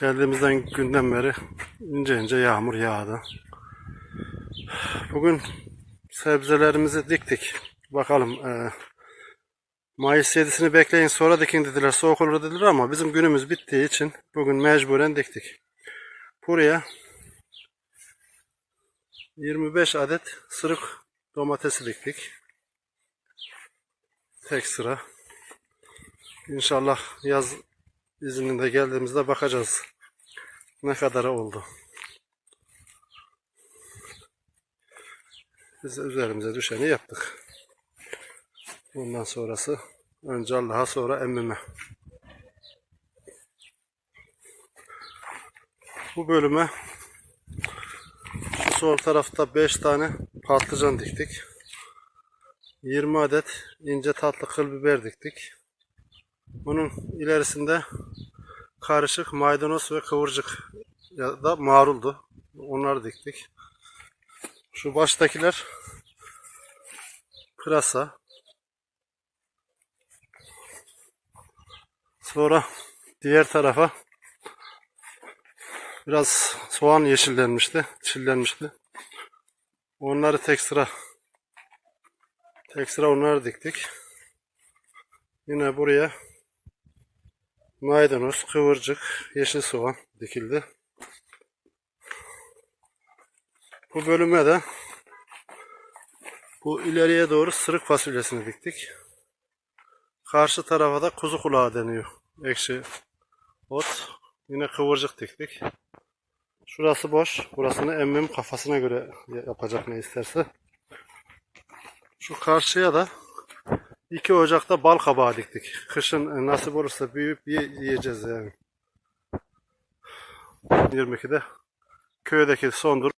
Geldiğimizden günden beri ince ince yağmur yağdı. Bugün sebzelerimizi diktik. Bakalım e, Mayıs 7'sini bekleyin sonra dikin dediler. Soğuk olur dediler ama bizim günümüz bittiği için bugün mecburen diktik. Buraya 25 adet sırık domatesi diktik. Tek sıra. İnşallah yaz izninde geldiğimizde bakacağız. Ne kadarı oldu. Biz üzerimize düşeni yaptık. Bundan sonrası önce Allah'a sonra emmime. Bu bölüme şu sol tarafta 5 tane patlıcan diktik. 20 adet ince tatlı kıl biber diktik. Bunun ilerisinde karışık maydanoz ve kıvırcık ya da maruldu. Onları diktik. Şu baştakiler pırasa. Sonra diğer tarafa biraz soğan yeşillenmişti, çillenmişti. Onları tek sıra tek sıra onları diktik. Yine buraya maydanoz, kıvırcık, yeşil soğan dikildi. Bu bölüme de bu ileriye doğru sırık fasulyesini diktik. Karşı tarafa da kuzu kulağı deniyor. Ekşi ot. Yine kıvırcık diktik. Şurası boş. Burasını emmim kafasına göre yapacak ne isterse. Şu karşıya da 2 Ocak'ta bal kabağı diktik. Kışın nasip olursa büyüyüp ye- yiyeceğiz yani. 22'de köydeki son durum